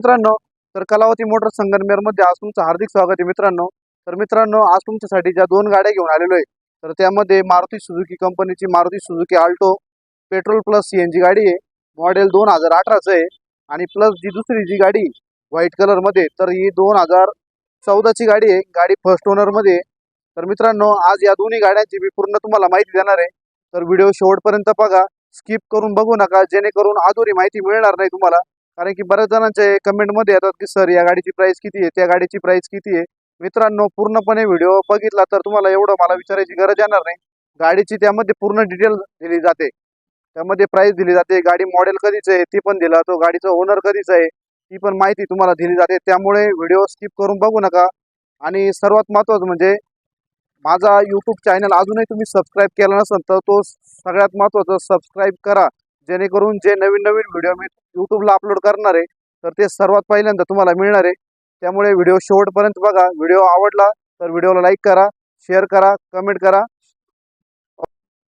मित्रांनो तर कलावती मोटर संगमनेरमध्ये आज तुमचं हार्दिक स्वागत आहे मित्रांनो. तर मित्रांनो आज तुमच्यासाठी ज्या दोन गाड्या घेऊन आलेलो आहे तर त्यामध्ये मारुती सुझुकी कंपनीची Maruti Suzuki Alto petrol plus CNG गाडी आहे. मॉडेल दोन हजार अठराचं आहे आणि प्लस जी दुसरी जी गाडी व्हाईट कलरमध्ये तर ही दोन हजार चौदाची गाडी आहे. गाडी फर्स्ट ओनरमध्ये तर मित्रांनो आज या दोन्ही गाड्यांची मी पूर्ण तुम्हाला माहिती देणार आहे. तर व्हिडिओ शेवटपर्यंत बघा स्किप करून बघू नका जेणेकरून अधुरी माहिती मिळणार नाही तुम्हाला. कारण की बऱ्याच जणांचे कमेंटमध्ये येतात की सर या गाडीची प्राईस किती आहे? त्या गाडीची प्राईस किती आहे? मित्रांनो पूर्णपणे व्हिडिओ बघितला तर तुम्हाला एवढं मला विचारायची गरज येणार नाही. गाडीची त्यामध्ये पूर्ण डिटेल दिली जाते. त्यामध्ये प्राईस दिली जाते. गाडी मॉडेल कधीच आहे ती पण दिला. तो गाडीचा ओनर कधीच आहे ती पण माहिती तुम्हाला दिली जाते. त्यामुळे व्हिडिओ स्किप करून बघू नका. आणि सर्वात महत्त्वाचं म्हणजे माझा यूट्यूब चॅनल अजूनही तुम्ही सबस्क्राईब केला नसेल तर तो सगळ्यात महत्त्वाचं सबस्क्राईब करा. जेणेकरून जे नवीन नवीन व्हिडिओ मी यूट्यूबला अपलोड करणार आहे तर ते सर्वात पहिल्यांदा तुम्हाला मिळणार आहे. त्यामुळे व्हिडिओ शेवटपर्यंत बघा. व्हिडिओ आवडला तर व्हिडिओला लाईक करा शेअर करा कमेंट करा.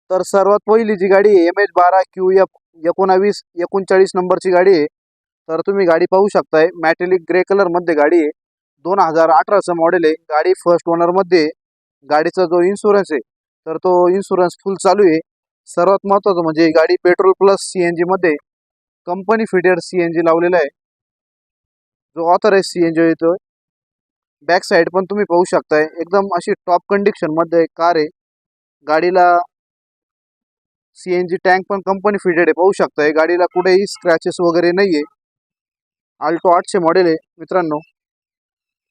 तर सर्वात पहिली जी गाडी आहे एम एच बारा क्यू एफ एकोणावीस एकोणचाळीस नंबरची गाडी आहे. तर तुम्ही गाडी पाहू शकताय. मॅटेलिक ग्रे कलरमध्ये गाडी आहे. दोन हजार अठराचं मॉडेल आहे. गाडी फर्स्ट ओनरमध्ये गाडीचा जो इन्शुरन्स आहे तर तो इन्शुरन्स फुल चालू आहे. सर्वात महत्त्वाचं म्हणजे गाडी पेट्रोल प्लस सी एन जीमध्ये company fitted C N G लावलेला आहे. जो ऑथराईज सी एन जी येतो बॅक साईड पण तुम्ही पाहू शकताय. एकदम अशी टॉप कंडिशनमध्ये कार आहे. गाडीला सी एन जी टँक पण कंपनी फिटेड आहे. पाहू शकताय. गाडीला कुठेही स्क्रॅचेस वगैरे नाही आहे आल्टो आठशे मॉडेल आहे मित्रांनो.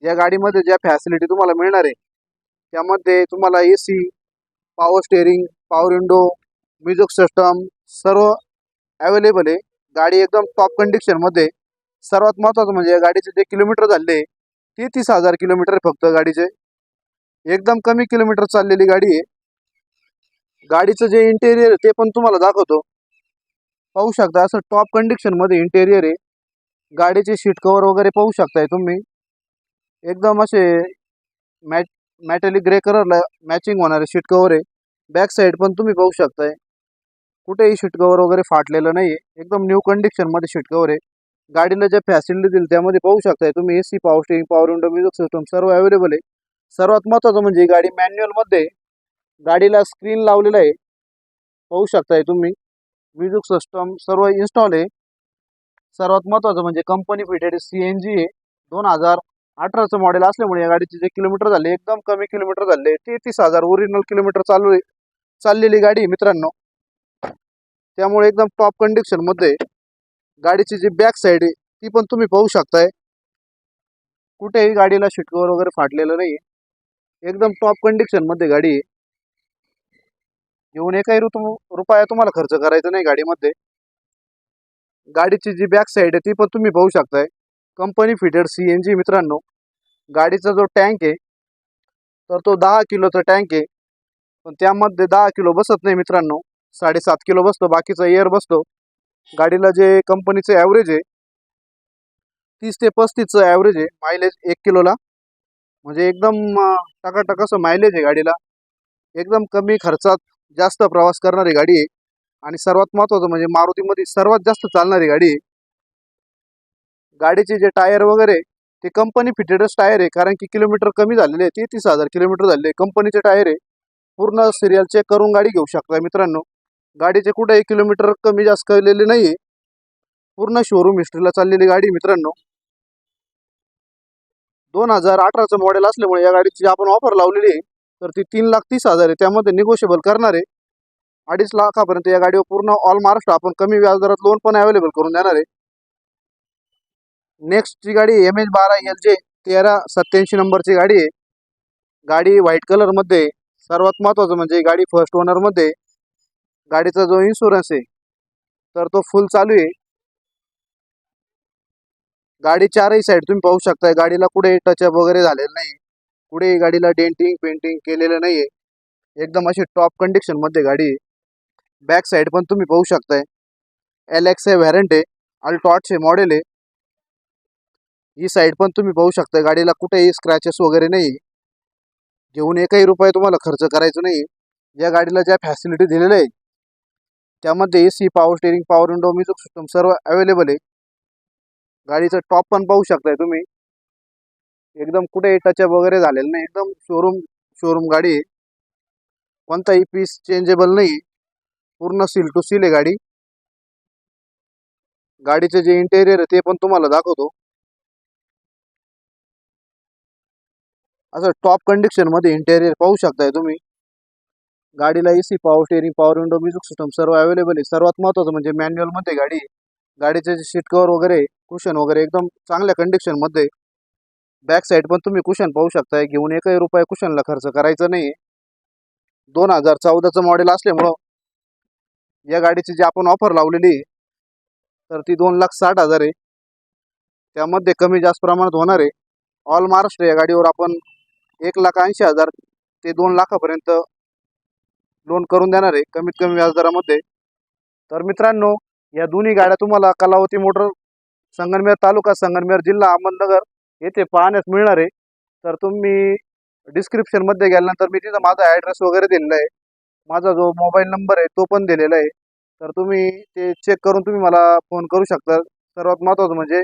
या गाडीमध्ये ज्या फॅसिलिटी तुम्हाला मिळणार आहे त्यामध्ये तुम्हाला A C power steering power window music system सर्व अवेलेबल आहे. गाडी एकदम टॉप कंडिशनमध्ये सर्वात महत्त्वाचं म्हणजे या गाडीचे जे किलोमीटर झाले ते तीस हजार किलोमीटर फक्त गाडीचे. एकदम कमी किलोमीटर चाललेली गाडी आहे. गाडीचं जे इंटेरियर ते पण तुम्हाला दाखवतो. पाहू शकता असं टॉप कंडिशनमध्ये इंटेरियर आहे. गाडीचे सीट कवर वगैरे पाहू शकताय तुम्ही. एकदम असे मॅट मॅटेलिक ग्रे कलरला मॅचिंग होणारे सीट कवर आहे. बॅक साईड पण तुम्ही पाहू शकताय. कुठेही शिटकवर कवर वगैरे फाटलेलं नाही आहे एकदम न्यू कंडिशनमध्ये शिटकवर आहे. गाडीला ज्या फॅसिलिटी दिली त्यामध्ये पाहू शकताय तुम्ही A C power steering power window music system सर्व अवेलेबल आहे. सर्वात महत्त्वाचं म्हणजे गाडी मॅन्युअलमध्ये गाडीला स्क्रीन लावलेलं आहे. पाहू शकताय तुम्ही. म्युझिक सिस्टम सर्व इन्स्टॉल आहे. सर्वात महत्त्वाचं म्हणजे company fitted C N G आहे. दोन हजार अठराचं मॉडेल असल्यामुळे या गाडीचे जे किलोमीटर झाले एकदम कमी किलोमीटर झाले. तेहतीस हजार ओरिजिनल किलोमीटर चालू आहे. चाललेली गाडी आहे मित्रांनो. त्यामुळे एकदम टॉप कंडिशनमध्ये गाडीची जी बॅक साईड आहे ती पण तुम्ही पाहू शकताय. कुठेही गाडीला शिटकवर वगैरे फाटलेलं नाही एकदम टॉप कंडिशनमध्ये गाडी आहे. घेऊन एकाही ऋतू रुपया तुम्हाला खर्च करायचा नाही गाडीमध्ये. गाडीची जी बॅक साईड आहे ती पण तुम्ही पाहू शकताय. Company fitted C N G मित्रांनो. गाडीचा जो टँक आहे तर तो दहा किलोचा टँक आहे. पण त्यामध्ये दहा किलो बसत नाही मित्रांनो. साडेसात किलो बसतो बाकीचा एअर बसतो. गाडीला जे कंपनीचं ॲव्हरेज आहे तीस ते पस्तीसचं ॲव्हरेज आहे मायलेज एक किलोला. म्हणजे एकदम टकाटक असं मायलेज आहे गाडीला. एकदम कमी खर्चात जास्त प्रवास करणारी गाडी आहे. आणि सर्वात महत्त्वाचं म्हणजे मारुतीमध्ये सर्वात जास्त चालणारी गाडी आहे. गाडीचे जे टायर वगैरे ते कंपनी फिटेडच टायर आहे. कारण की किलोमीटर कमी झालेले आहे तेहतीस हजार किलोमीटर झालेले आहे. कंपनीचे टायर आहे. पूर्ण सिरियल चेक करून गाडी घेऊ शकता मित्रांनो. गाडीचे कुठेही किलोमीटर कमी जास्त केलेले नाही आहे पूर्ण शोरूम हिस्ट्रीला चाललेली गाडी मित्रांनो. दोन हजार अठराचं मॉडेल असल्यामुळे या गाडीची आपण ऑफर लावलेली आहे तर ती तीन लाख तीस हजार आहे. त्यामध्ये निगोशिएबल करणार आहे. अडीच लाखापर्यंत या गाडीवर पूर्ण ऑल महाराष्ट्र आपण कमी व्याजदरात लोन पण अवेलेबल करून देणार आहे. नेक्स्टची गाडी एम एच बारा एल जे तेरा सत्याऐंशी नंबरची गाडी आहे. गाडी व्हाईट कलरमध्ये सर्वात महत्त्वाचं म्हणजे गाडी फर्स्ट ओनरमध्ये गाडीचा जो इन्शुरन्स आहे तर तो फुल चालू आहे. गाडी चारही साईड तुम्ही पाहू शकताय गाडीला कुठे टचअप वगैरे झालेलं नाही कुठेही गाडीला डेंटिंग पेंटिंग केलेलं नाही आहे एकदम अशी टॉप कंडिशनमध्ये गाडी आहे. बॅक साईड पण तुम्ही पाहू शकताय. एल एक्स आहे व्हॅरंट आहे अल्टो आहे मॉडेल आहे. ही साईड पण तुम्ही पाहू शकता गाडीला कुठेही स्क्रॅचेस वगैरे नाही घेऊन एकही रुपये तुम्हाला खर्च करायचा नाही या गाडीला ज्या फॅसिलिटी दिलेल्या आहे त्यामध्ये A C power steering power window music system सर्व अवेलेबल आहे. गाडीचं टॉप पण पाहू शकताय तुम्ही. एकदम कुठे टचअप वगैरे झालेलं नाही. एकदम शोरूम शोरूम गाडी आहे. कोणताही पीस चेंजेबल नाही. पूर्ण सील टू सील आहे गाडी. गाडीचे जे इंटेरियर आहे ते पण तुम्हाला दाखवतो. असं टॉप कंडिशनमध्ये इंटेरियर पाहू शकताय तुम्ही. गाडीला AC power steering power window music system सर्व अवेलेबल आहे. सर्वात महत्त्वाचं म्हणजे मॅन्युअलमध्ये गाडी गाडीचे जे सीट कव्हर वगैरे कुशन वगैरे एकदम चांगल्या कंडिशनमध्ये बॅक साईड पण तुम्ही कुशन पाहू शकताय घेऊन एकही रुपये कुशनला खर्च करायचा नाही दोन हजार चौदाचं मॉडेल असल्यामुळं या गाडीची जी आपण ऑफर लावलेली आहे, तर ती दोन लाख साठ हजार आहे. त्यामध्ये कमी जास्त प्रमाणात होणार आहे. ऑल महाराष्ट्र या गाडीवर आपण एक लाख ऐंशी हजार ते दोन लाखापर्यंत लोन करून देणार आहे कमीत कमी व्याजदरामध्ये. तर मित्रांनो या दोन्ही गाड्या तुम्हाला कलावती मोटर संगनमेर तालुका संगनमेर जिल्हा अहमदनगर येथे पाहण्यास मिळणार आहे. तर तुम्ही डिस्क्रिप्शनमध्ये गेल्यानंतर मी तिथं माझा ॲड्रेस वगैरे दिलेला आहे. माझा जो मोबाईल नंबर आहे तो पण दिलेला आहे. तर तुम्ही ते चेक करून तुम्ही मला फोन करू शकता. सर्वात महत्त्वाचं म्हणजे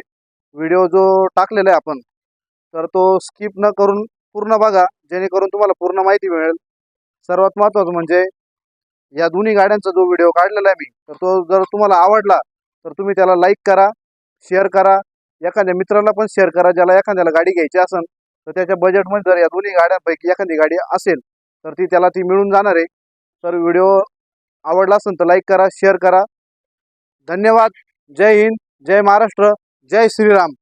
व्हिडिओ जो टाकलेला आहे आपण तर तो स्किप न करून पूर्ण बघा जेणेकरून तुम्हाला पूर्ण माहिती मिळेल. सर्वात महत्त्वाचं म्हणजे या दोन्ही गाड्यांचा जो व्हिडिओ काढलेला आहे मी तर तो जर तुम्हाला आवडला तर तुम्ही त्याला लाईक करा शेअर करा. एखाद्या मित्राला पण शेअर करा ज्याला एखाद्याला गाडी घ्यायची असेल तर त्याच्या बजेटमध्ये जर या दोन्ही गाड्यांपैकी एखादी गाडी असेल तर ती त्याला ती मिळून जाणार आहे. तर व्हिडिओ आवडला असेल तर लाईक करा शेअर करा. धन्यवाद. जय हिंद जय महाराष्ट्र जय श्रीराम.